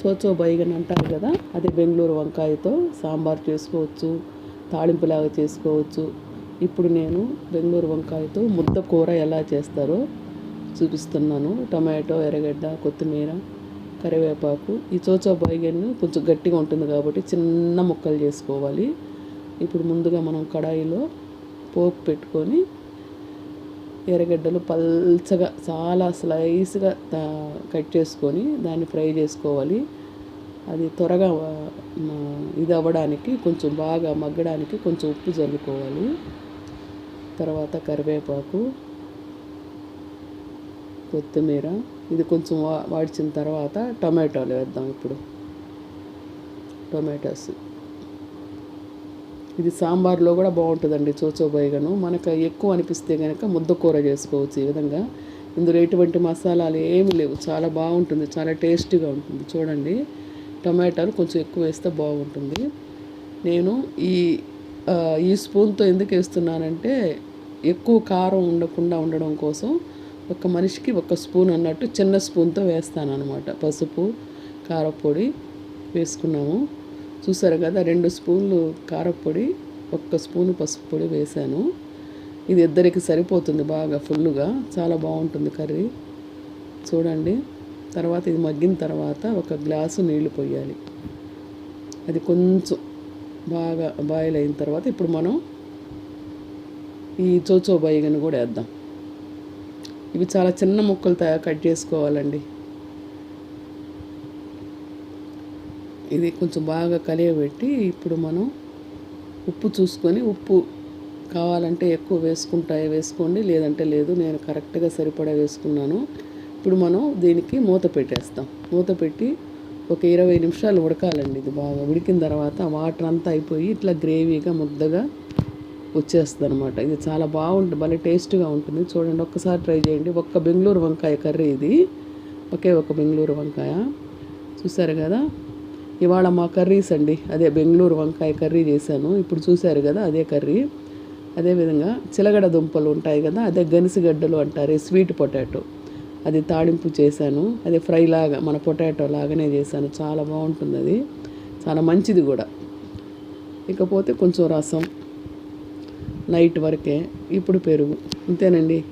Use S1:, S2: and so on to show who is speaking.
S1: చోచో బైగన్ అంటారు కదా అది బెంగళూరు వంకాయతో సాంబార్ చేసుకోవచ్చు తాళింపులాగా చేసుకోవచ్చు. ఇప్పుడు నేను బెంగళూరు వంకాయతో ముద్ద కూర ఎలా చేస్తారో చూపిస్తున్నాను. టమాటో ఎర్రగడ్డ కొత్తిమీర కరివేపాకు. ఈ చోచో బైగన్ కొంచెం గట్టిగా ఉంటుంది కాబట్టి చిన్న ముక్కలు చేసుకోవాలి. ఇప్పుడు ముందుగా మనం కడాయిలో పోపు పెట్టుకొని ఎర్రగడ్డలు పల్చగా చాలా స్లైస్గా కట్ చేసుకొని దాన్ని ఫ్రై చేసుకోవాలి. అది త్వరగా ఇది అవ్వడానికి కొంచెం బాగా మగ్గడానికి కొంచెం ఉప్పు చల్లుకోవాలి. తర్వాత కరివేపాకు కొత్తిమీర ఇది కొంచెం వా వాడిచిన తర్వాత టమాటోలు వేద్దాం ఇప్పుడు. టొమాటోస్. ఇది సాంబార్లో కూడా బాగుంటుందండి చోచో మనకు ఎక్కువ అనిపిస్తే కనుక ముద్ద కూర చేసుకోవచ్చు ఈ విధంగా. ఇందులో ఎటువంటి మసాలాలు ఏమీ లేవు. చాలా బాగుంటుంది చాలా టేస్టీగా ఉంటుంది. చూడండి టమాటాలు కొంచెం ఎక్కువ వేస్తే బాగుంటుంది. నేను ఈ ఈ స్పూన్తో ఎందుకు వేస్తున్నానంటే ఎక్కువ కారం ఉండకుండా ఉండడం కోసం ఒక మనిషికి ఒక స్పూన్ అన్నట్టు చిన్న స్పూన్తో వేస్తాను అనమాట పసుపు కారపొడి వేసుకున్నాము. చూసారు కదా రెండు స్పూన్లు కారపొడి ఒక్క స్పూను పసుపు పొడి వేసాను ఇది ఇద్దరికి సరిపోతుంది బాగా ఫుల్గా చాలా బాగుంటుంది కర్రీ. చూడండి తర్వాత ఇది మగ్గిన తర్వాత ఒక గ్లాసు నీళ్ళు పోయాలి. అది కొంచెం బాగా బాయిల్ అయిన తర్వాత ఇప్పుడు మనం ఈ చోచో బైగన్ కూడా వేద్దాం. ఇవి చాలా చిన్న ముక్కలు తయారు కట్ చేసుకోవాలండి. ఇది కొంచెం బాగా కలియబెట్టి ఇప్పుడు మనం ఉప్పు చూసుకొని ఉప్పు కావాలంటే ఎక్కువ వేసుకుంటా వేసుకోండి లేదంటే లేదు నేను కరెక్ట్గా సరిపడా వేసుకున్నాను. ఇప్పుడు మనం దీనికి మూత పెట్టేస్తాం. మూత పెట్టి ఒక ఇరవై నిమిషాలు ఉడకాలండి ఇది బాగా. ఉడికిన తర్వాత వాటర్ అంతా అయిపోయి ఇట్లా గ్రేవీగా ముద్దగా వచ్చేస్తుంది అనమాట ఇది చాలా బాగుంటుంది భలే టేస్ట్గా ఉంటుంది. చూడండి ఒక్కసారి ట్రై చేయండి. ఒక్క బెంగళూరు వంకాయ కర్రీ ఇది. ఒకే ఒక బెంగళూరు వంకాయ. చూసారు కదా? ఇవాళ మా కర్రీస్ అండి. అదే బెంగళూరు వంకాయ కర్రీ చేశాను. ఇప్పుడు చూశారు కదా అదే కర్రీ. అదేవిధంగా చిలగడ దుంపలు ఉంటాయి కదా అదే గనిసిగడ్డలు అంటారు స్వీట్ పొటాటో. అది తాడింపు చేశాను. అది ఫ్రై లాగా మన పొటాటో లాగానే చేశాను. చాలా బాగుంటుంది అది. చాలా మంచిది కూడా. ఇకపోతే కొంచెం రసం. నైట్ వరకే. ఇప్పుడు పెరుగు. అంతేనండి